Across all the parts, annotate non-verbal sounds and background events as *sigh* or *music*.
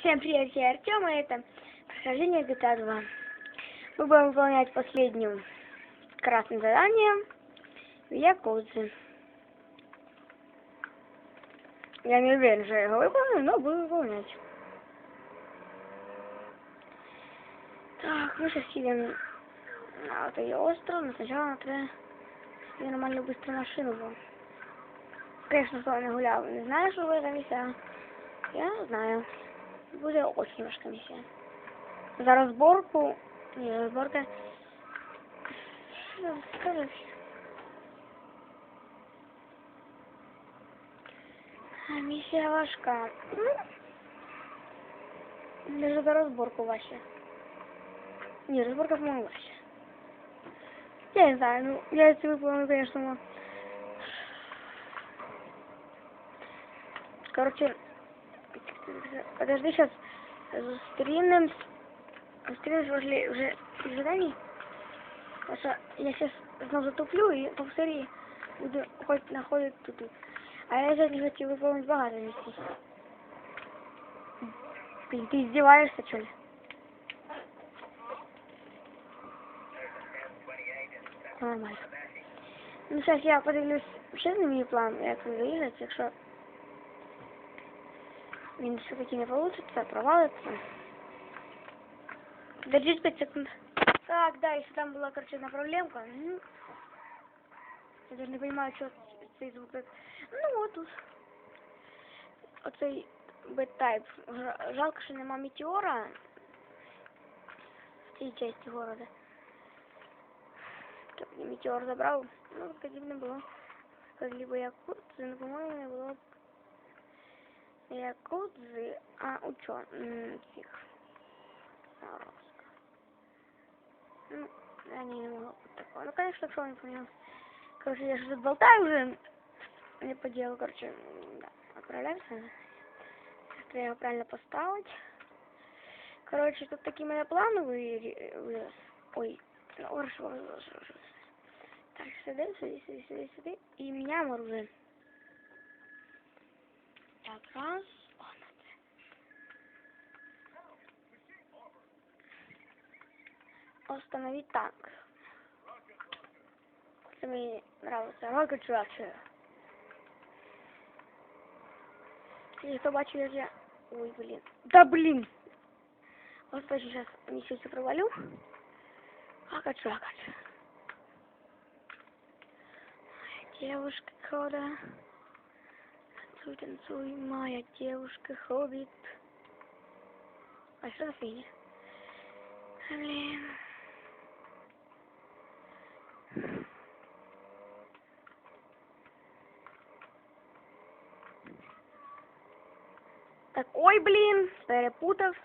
Всем привет, я Артем, и это прохождение GTA 2. Мы будем выполнять последнюю красное задание в Якудзе. Я не уверен, что я его выполню, но буду выполнять. Так, мы сейчас едем на вот ее остров, но сначала надо себе нормально быстро машину было. Конечно, что я не гулял, не знаю, что в этом місця. Я знаю. Буде очень важка місія. За розборку. Ні, розборка. Що скажеш? А місія важка. Даже за розборку важче. Ні, розборка, по-моєму, важче. Я не знаю, ну, я це виповню, конечно, но... Короче, подожди, сейчас стримным, стримим возле уже заданий. Потому что я сейчас снова затуплю и повтори, буду хоть находить тут. А я сейчас не хочу выполнить багато вещей. Ты, ты издеваешься, что ли? Нормально. Ну, сейчас я подивлюсь ще на мій план, як він виїжджать, якщо він все-таки не получится, провалится. Подожди 5 секунд. Так, да, если там была, короче, одна проблемка. Ну, я даже не понимаю, что цей звук. так- Ну, вот тут. Оцей бет-тайп. Ж- Жалко, що нема метеора в цій часті города. Щоб мені метеор забрав. Ну, тоді б не було. Либо якут, ну, по-моєму, не було б Якудзи, а учен цих Саровска. Ну, они не могут вот такого. Ну, конечно, что не понял. Короче, я же болтаю уже. Не по делу, короче, да, отправляемся. Сейчас треба правильно поставить. Короче, тут такие мои планы вы... вы- Ой, хорошо, хорошо. Так, сюда, сюда, сюда, сюда. И меня оружие. Так, раз. О, на це. Остановить танк. Це мені нравиться. Rocket Ratchet. Если кто бачив, я. Ой, блин. Да блин! Вот тоже сейчас ничего провалю. Rocket Ratchet. Девушка хода. Танцуй, танцуй, моя девушка хоббит. А что за фигня? Блин. Так, ой, блин, перепутав.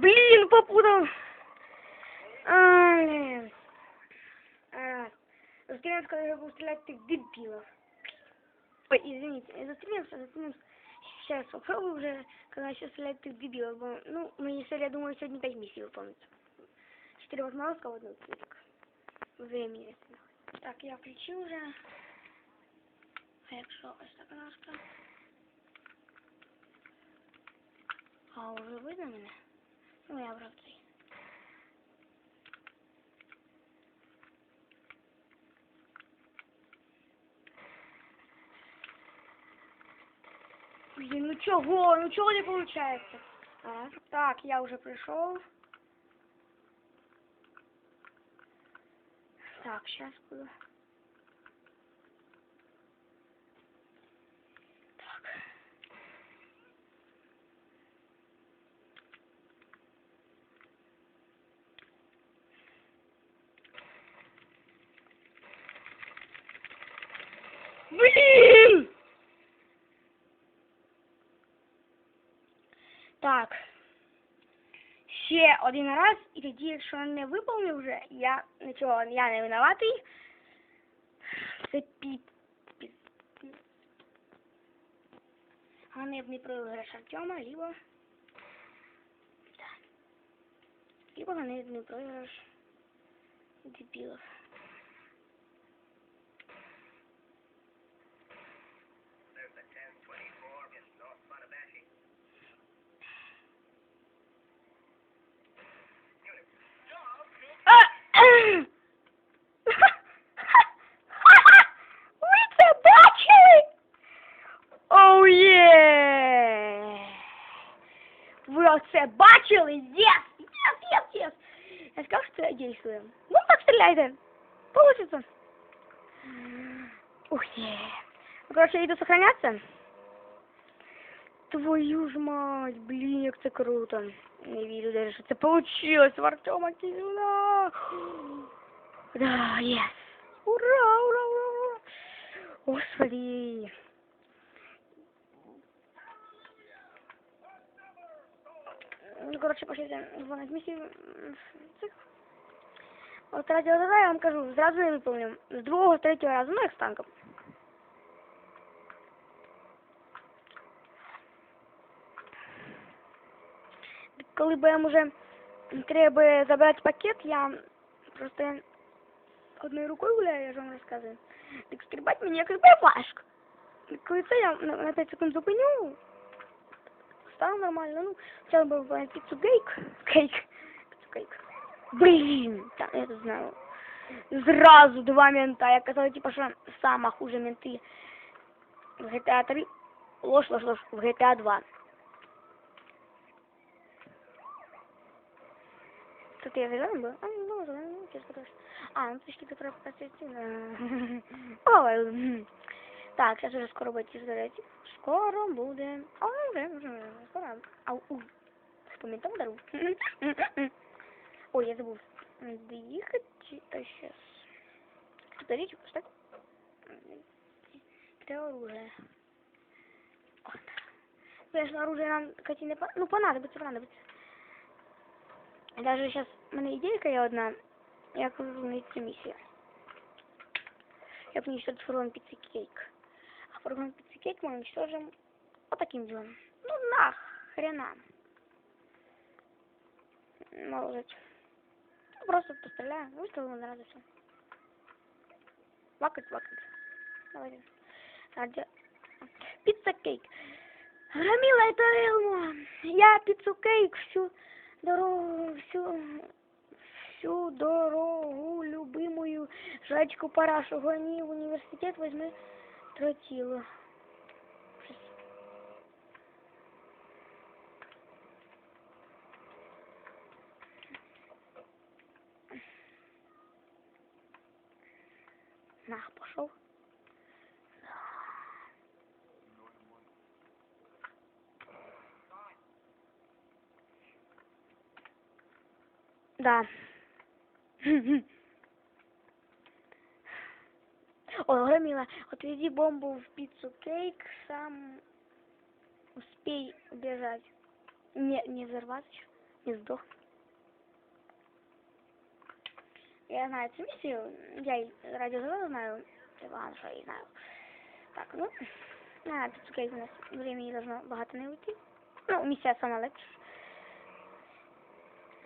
Блин, попутал. А, блин. А, Стрелять, ты дебилов. Ой, извините, не застрелився, застрелився. Сейчас попробую уже, когда сейчас стрелять ты дебилов. бо, Ну, мені серия, я думаю, сегодня 5 миссий выполнится. 4 возможностка в одну клетку. Времени. Так, я включил уже. А якщо ось така ножка. А, уже видно мене? Ну, я брав цей. Блин, ну чего? Ну чего не получается? А, так, я уже пришел. Так, сейчас буду. Так. Блин! Так. Ще один раз, і тоді, якщо не виповнив вже, я нічого, я не винуватий. Це піп. піп. піп. Ганебний проигрыш Артема, либо... Да. Либо ганебный проигрыш дебилов. А! Ви це бачили? Оу є! Ви оце бачили? Єс! Єс, єс, єс! Я сказав, що це дійсно. Ну так стріляйте. Получится. Ух є. Ну, короче, я иду сохраняться. Твою ж мать, блин, як це круто. Не вірю даже, що це получилось в Артема Кизюна. Да, єс. Ура, ура, ура, ура. Господи. Ну, короче, пошлите звонить миссию. Цих. От радіо ДВ я вам кажу, зразу не виповню. З другого, з третього разу, ну як з танком. Коли будемо вже треба забрати пакет, я просто одною рукою гуляю, я ж вам розказую. Так стрибати мені якось буде важко. Коли це я на, на 5 секунд зупиню, стало нормально. Ну, хотела бы выполнять пиццу гейк. Кейк. Пиццу кейк. Блин, да, я это знаю. Зразу два мента. Я казала, типа, що сама хуже менти в GTA 3. Ложь, ложь, ложь. В GTA 2. Тут я зеленый был? А, ну, ну. А, ну, точки, которые посвятили. Ой, *laughs* так, сейчас уже скоро будет изгорать. Скоро буде. А, вже, вже, вже, скоро. Ау, у. Вспомнил дару. *laughs* Ой, я забыл. Доехать. А сейчас. Подождите, так. Где оружие? Конечно, оружие нам, кстати, не по- Ну, понадобится, понадобится. Даже сейчас у мене ідейка є одна, як виконується місія. Як уничтожить фургон пиццекейк. А фургон пиццекейк мы уничтожим вот таким делом. Ну нахрена. Молодец. Ну, Просто постреляю. Выстрелил на раз и все. Вакать, вакать. Давайте. Ради... Пицца кейк. Громила это Элма. Я пиццу кейк всю дорогу, всю, всю дорогу любимую жачку парашу гони в университет возьми тротило. Нах, пошел. Да. Ой, Громила, отвези бомбу в пиццу кейк, сам успей убежать. Не, не взорваться не сдох. Я знаю эту миссию, я и радио Зелено знаю, Иван, что я знаю. Так, ну, на пиццу кейк у нас времени должно багато не уйти. Ну, миссия сама легче.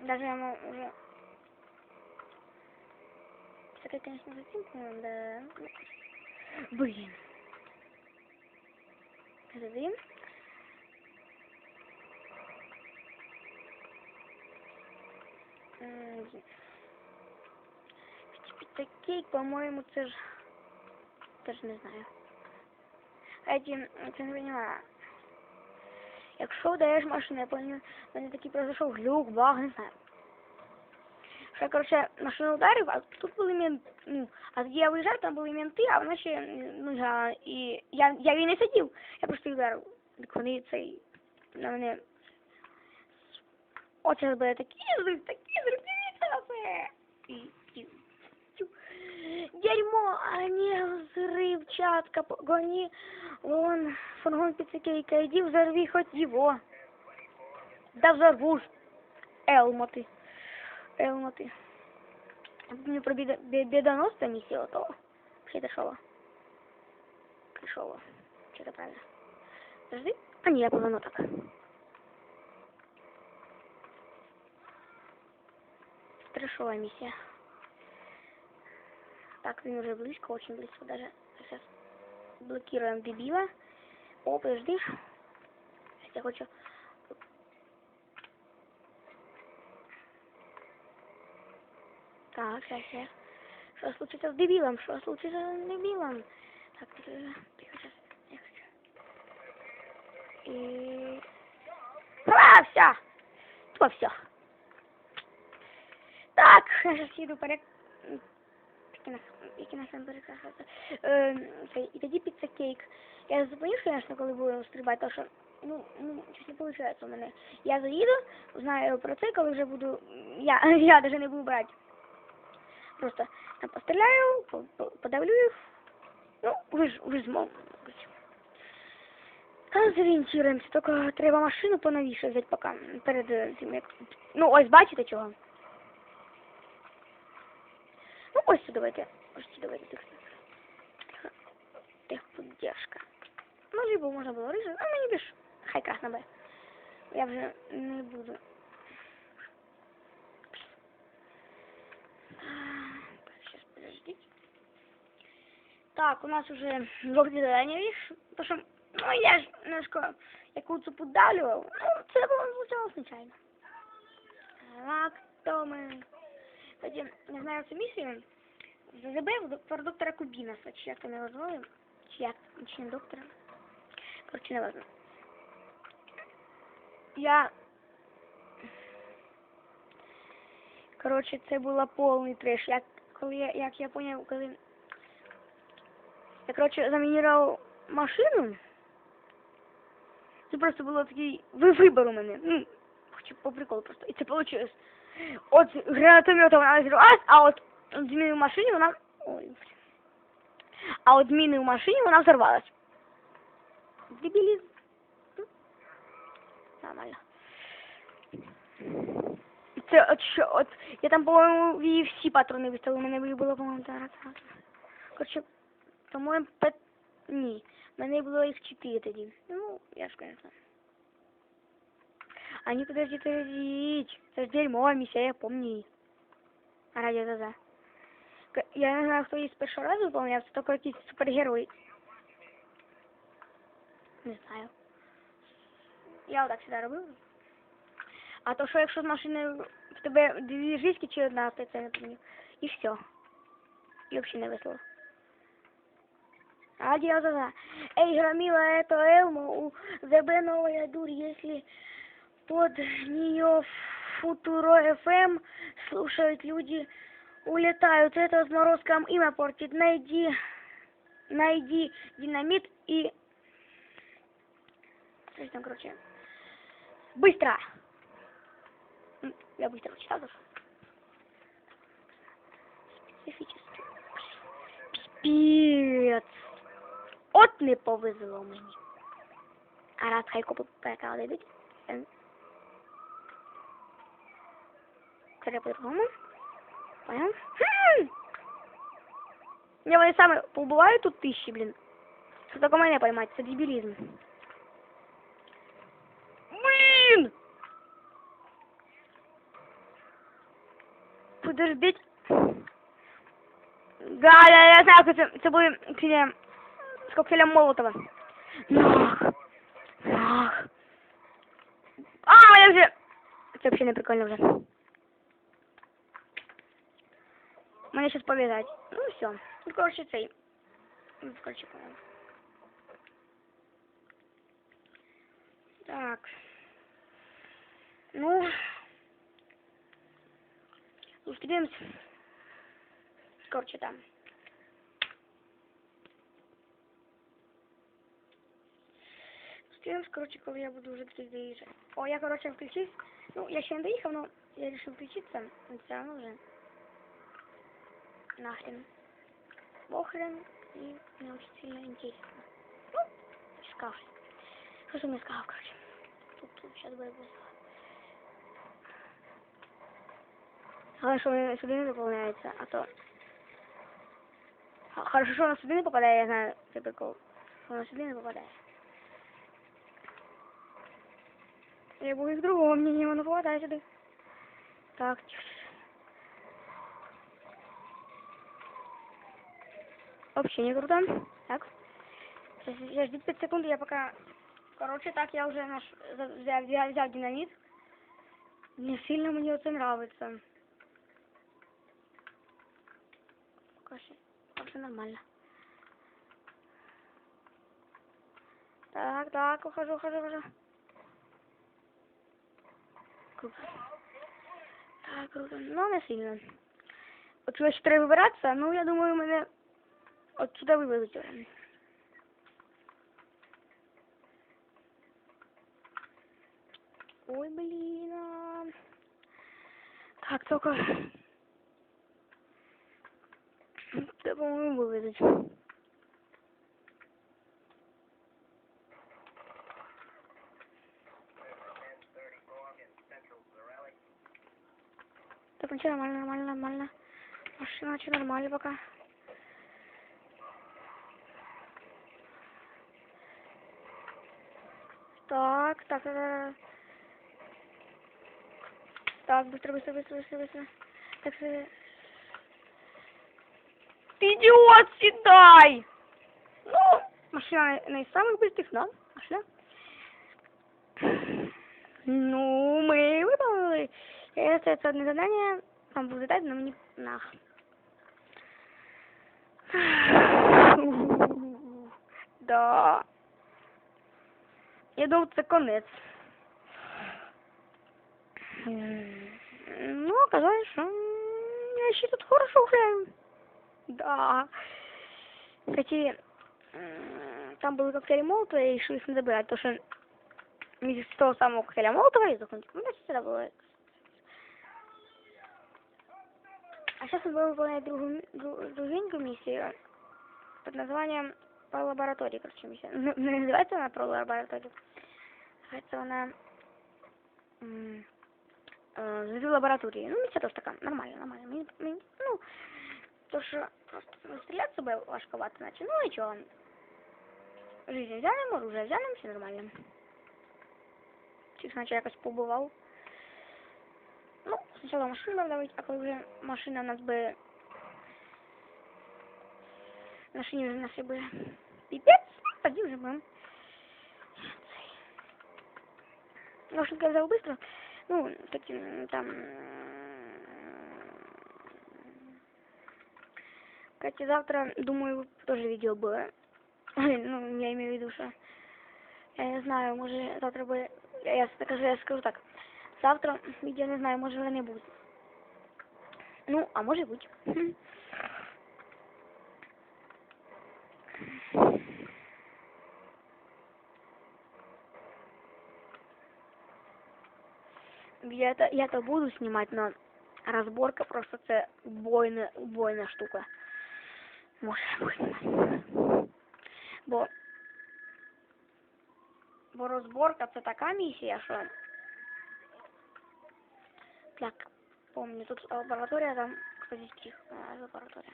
Даже я ему уже... Такая, конечно, затем, да. Блин. Задым. Такий, по-моєму, це ж... Теж не знаю. Эти, це не понимаю. Якщо вдаєш машину, я пам'ятаю, в мене такий произошов глюк, баг, не знаю. Що я, короче, машину ударив, а тут були менти, ну, а тоді я виїжджав, там були менти, а вона ще, ну, я, і я, я її не сидів, я просто її ударив. Так вони цей, на мене, оце буде такі зрив, такі зрив, дивіться на це. Дерьмо, а не взрывчатка, погони, вон, фургон пиццекейка, иди взорви хоть его. Да взорву ж. Елмоти. Елмоти. Я помню про беда, бе- бедоносца миссию, то вообще дошла. Пришла. Что-то правильно. Подожди. А, не, я поверну так. Трешовая миссия. Так, він уже близко, очень близко даже. Сейчас блокируем дебила. О, подожди. Я хочу... Так, сейчас, сейчас. Что случится с дебилом? Что случится с дебилом? Так, тихо, тихо, сейчас. Тихо, *laughs* сейчас. И... А, все! То все. Так, я сейчас їду перек... Які нас, які нас там перекрасити. Е, це, і тоді піца кейк. Я зупинюсь, звісно, коли буду стрибати, тому що ну, ну, щось не виходить у мене. Я заїду, знаю про це, коли вже буду. Я, *laughs* я навіть не буду брати. Просто там постріляю, по- по- подавлю їх. Ну, ви ж, ви ж змог. Та зорієнтуємося, тільки треба машину поновіше взяти поки перед е, тим, як... Ну, ось бачите чого? ось сюди давайте. Ось сюди давайте тих. Техподдержка. Ну, либо можна було рижу, а мені більш хай красна буде. Я вже не буду. Так, сейчас подождите. Так, у нас уже жовті задання, видишь? Потому що, ну, я ж немножко якусь подавлював. Ну, це було звучало случайно. Так, то ми Тоді, не знаю цю місію, Забив про доктора Кубіна, чи як вони назвали, чи як, чи не доктора. Коротше, не важно. Я... Коротше, це була повний треш. Як, коли я, як я поняв, коли... Я, коротше, замінірував машину, це просто було такий ви- вибор у мене. Ну, по приколу просто. І це вийшло. От гранатомета вона взірвалась, а от зміни в машині вона. Ой. А от зміни в машині вона взорвалась. Дебілізм. Нормально. І Це я там, по-моєму, її всі патрони виставив, у мене їх по-моєму, зараз. раз. Коротше, по-моєму. Ні. В мене було їх чотири тоді. Ну, я ж, конечно. Не подожди, подождите. Это ж дерьмо, миссия, я помню. її. А ради ЗЗ. К- Я не знаю, хто її з першого разу выполняв, це тільки якийсь супергерой. Не знаю. Я отак завжди робив. А то що якщо з машини в тебе дві жиски чи одна, то це не помню. І все. І взагалі не весело. Адьо, ЗЗ. Эй, громила, это Элма, у ЗБ новая дурь, если под нее Футуро ФМ слушают люди, улетают. Это с морозком имя портит. Найди, найди динамит и... Что там, короче? Быстро! Я быстро читал даже. Специфически. Пипец! От не повезло мені. А раз хай копи перекладуть. Треба по-другому. Понял? Хм! Мне вони саме побувають тут тисячі, блін. Це тільки мене поймать, це дебілізм. Блін! Подождіть. Да, я, я знаю, що це, це були ці, з коктейлем Молотова. Нах! Нах! А, я вже... Це взагалі не прикольно вже. Мене сейчас повязать. Ну все. Ну, короче, цей. Ну, короче, понял. Так. Ну. Зустрінемось. Короче, там. Зустрінемось, короче, коли я буду вже таки доїжджати. О, я, короче, включусь. Ну, я ще не доїхав, но я решил включиться. Но все равно вже. Нахрен. Похрен. И мне очень сильно интересно. Ну, сказал. Что же мне сказал, короче. Тут, тут сейчас будет вызов. Але що вони сюди не доповняються, а то... Х- Хорошо, що вона сюди не попадає, я знаю, це прикол. Що Вона сюди не попадає. Я був із другого мнення, вона попадає сюди. Так, тихо. Вообще не круто. Так. Сейчас, ждите 5 секунд, я пока... Короче, так я уже наш... взял, взял, взял динамит. Не сильно мне это нравится. Пока все, нормально. Так, так, ухожу, ухожу, ухожу. Круто. Так, круто. Ну, не сильно. От чого ще треба вибиратися, ну, я думаю, мене от сюди вивезуть. вже. Ой, блин. а. Так, только... Да, по-моему, вывезуть. Так, ничего, нормально, нормально, нормально. Машина, что нормально пока. Так, так, так, так. Быстро, быстро, быстро, быстро, быстро. Так, Ты идиот, седай! Ну, машина не из самых быстрых, да? Машина. Ну, мы выполнили. Это, это одно задание. Там будет задать, но мне нах. Да. Я думав, це конець. М, Ну, оказалось, що м, я ще тут хорошо гуляю. Да. Кстати, там були коктейлі Молотова, я решил их не забирать, потому что с того самого коктейля Молотова и закончил. Ну, значит, это было. А сейчас мы будем выполнять другую, дру- другенькую миссию под названием про лаборатории, короче, миссия. Ну, Не называется она про лабораторию. Называется она э, «Звезды лаборатории. Ну, миссия тоже такая, нормально, нормально. Мне- мне- ну, то, что просто ну, стрелять с собой важковато, значит, ну и чё, жизнь взяли, оружие взяли, все нормально. Чуть начал якось побывал. Ну, сначала машину надо давать, а коли вже машина у нас би машині вже наші би піпець, тоді вже будемо. В общем, я взял быстро. Ну, таким там... Кстати, завтра, думаю, тоже видео было. *laughs* Ну, я имею в виду, что... Я не знаю, може завтра буде... Я, я скажу, я скажу так. Завтра відео не знаю, може не буде. Ну, а може бути. *laughs* Хм. Я это, я это буду снимать, но разборка просто це убойна, убойна штука. Може бути. Бо, бо розборка це така місія, що так, помню, тут лаборатория, там, кстати, тихо, а, лаборатория.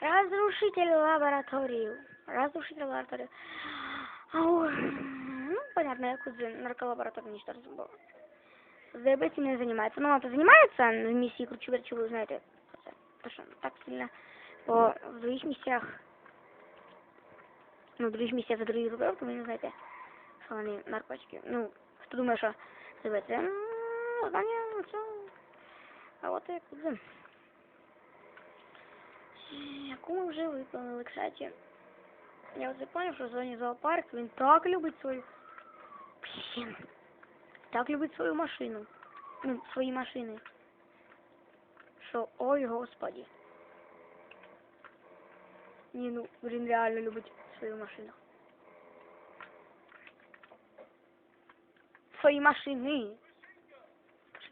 Разрушитель лабораторию. Разрушитель лабораторию. Ау, ну, понятно, я куда нарколаборатория ничтожно был. ЗБ этим не занимается. Ну, он-то занимается в миссии Кручу вы знаете. Потому что так сильно по в других миссиях, ну, в других миссиях за других группировок, вы не знаете, что они наркотики. Ну, кто думает, что ЗБ це, ну, знання, все. А от як куди. Яку ми вже виповнили, кстати. Я от зрозумів, що зоні зоопарк, він так любить свою... Блін. Так любить свою машину. Ну, свої машини. Що, ой, господи. Ні, ну, він реально любить свою машину. Свої машини.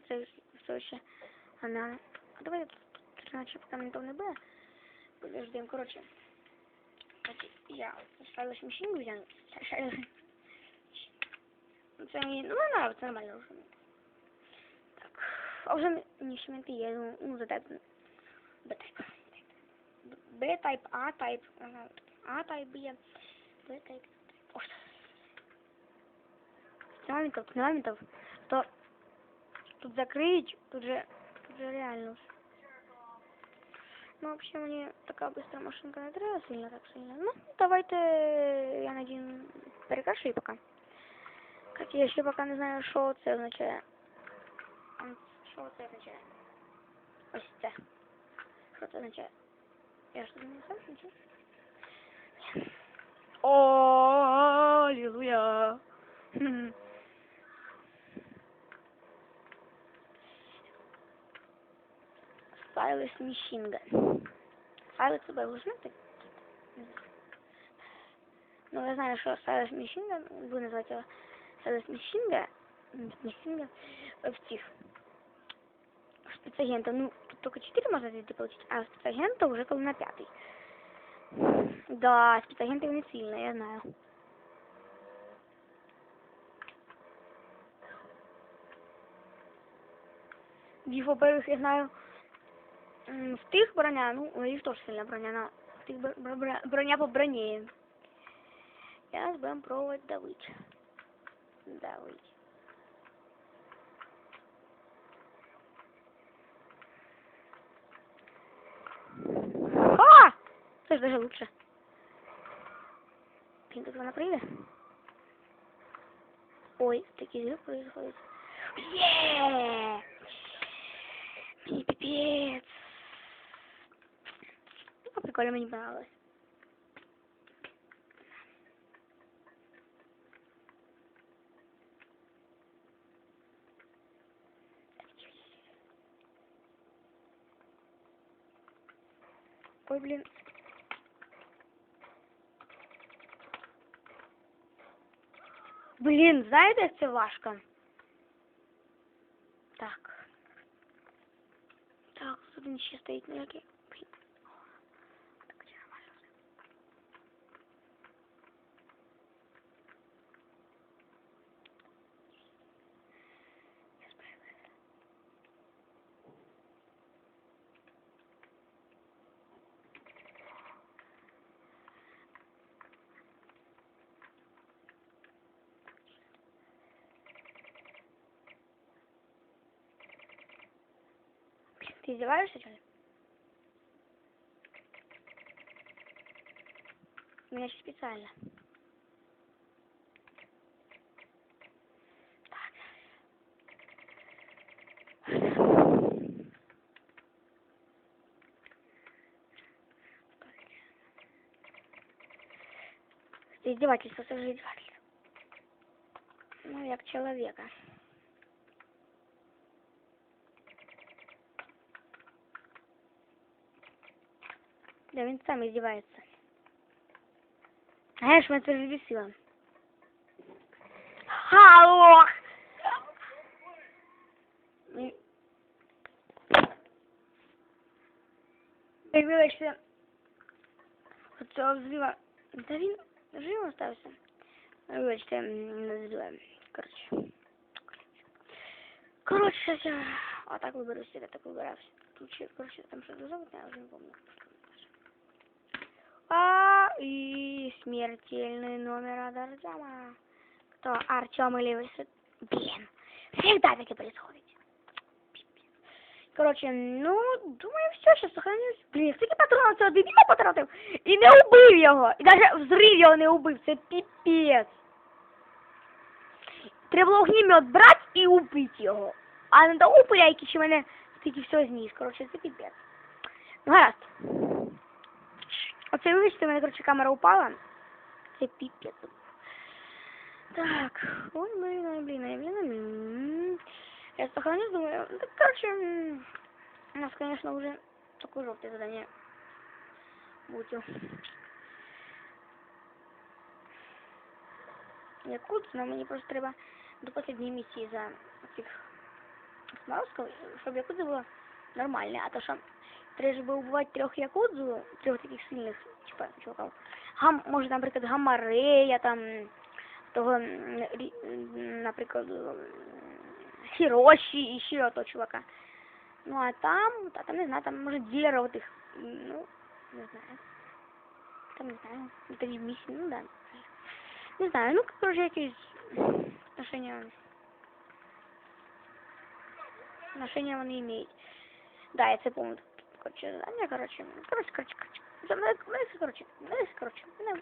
Це все ще? А давай тут, тут иначе пока ментов не было. Подождем, короче. Я ставила машину взяла. Це мені, ну, не нравится, нормально уже. Так. А вже не шменти є, ну, ну за тайп. Б-тайп. Б-тайп, А-тайп. ага, А-тайп є. Б-тайп. Ось. Динамиков, динамиков, то тут закрыть, тут же, тут же реально. Ну, вообще, мне такая быстрая машинка не треба сильно, так сильно. Ну, давайте я надію перекрашую пока. Как я ще пока не знаю, що це означає. Ам, Що це означає? Ось це. Що це означає? Я ж тут не сам нічого. О, аллилуйя. Хм. Сайлес Міщінга. Сайлес себе глушнути? Ну, я знаю, що Сайлес Міщінга, буду називати його Сайлес Міщінга, Міщінга, в цих спецагента. Ну, тут только 4 можно звезды получить, а спецагента уже коли на пятый. Да, спецагенты не сильно, я знаю. Їх, во-первых, я знаю, м, в тих броня, ну, у їх теж сильна броня, но в тих бр- бр- бр- броня по броні. Зараз будемо пробувати давить. Давить. А! Это же даже лучше. Блин, тут она прыгает. Ой, такие звуки происходят. Еее! Пипец. Ну, прикольно, мне понравилось. Ой, блин. Блін, знаєте, як це важко? Так. Так, тут він ще стоїть ніякий. Ты издеваешься, что ли? У меня сейчас специально. Издевательство, це вже издевательство. Ну, як чоловіка. Да, він сам издевается. Знаешь, меня это же бесило. Алло! М. Як вибачте, от цього взрива. Та він живо остався. Вибачте, м, не взриваємо. Коротше. Коротше, сейчас я отак виберуся, я так вибирався. Тут ще, коротше, там щось зовут, я вже не помню. А, и смертельный номер от Артема. Кто? Артем или вы? Блин, всегда таки происходит. Пипец. Короче, ну, думаю, все, сейчас сохранюсь. Блін, скільки патронів цього дебіла потратив і не убив його. І навіть взрив його не убив. Це піпець. Треба було огнемет брати і убити. А не до упиляйки, чи мене стільки все зніс. Короче, це піпець. Ну, гаразд. Оце вибачте, у мене, короче, камера упала. Це піпець. Так, ой, блин, ой, блин, ой, блин, ой, блин. Я сохранюсь, думаю, ну, так, короче, м, у нас, конечно, уже такое желтое задание будет. Якут, но мені просто треба до последньої місії за цих сморозків, щоб якудза було нормальне, а то що треба ж би убивати трьох якудзу, трьох таких сильних, типа, чуваків. Гам, може, наприклад, гамарея, там, того, м, рі- м, наприклад, м, Хироши, еще того чувака. Ну, а там, а там, не знаю, там, может, дилера вот их, ну, не знаю. Там, не знаю, это не миссия, ну, да. Не знаю, ну, короче, якісь отношения, отношения вони имеют. Да, я це помню. Короче, задание, короче, короче, короче, короче. За мной, короче, короче, короче, ну,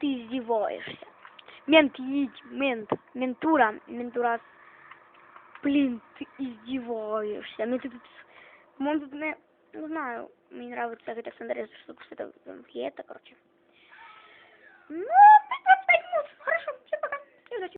ты издеваешься. Мент, едь, мент, ментура, ментура. Блин, ты издеваешься. Ну ты тут, по-моему, тут не, знаю, мне нравится как это Сандерес, что это, это, короче. Ну, это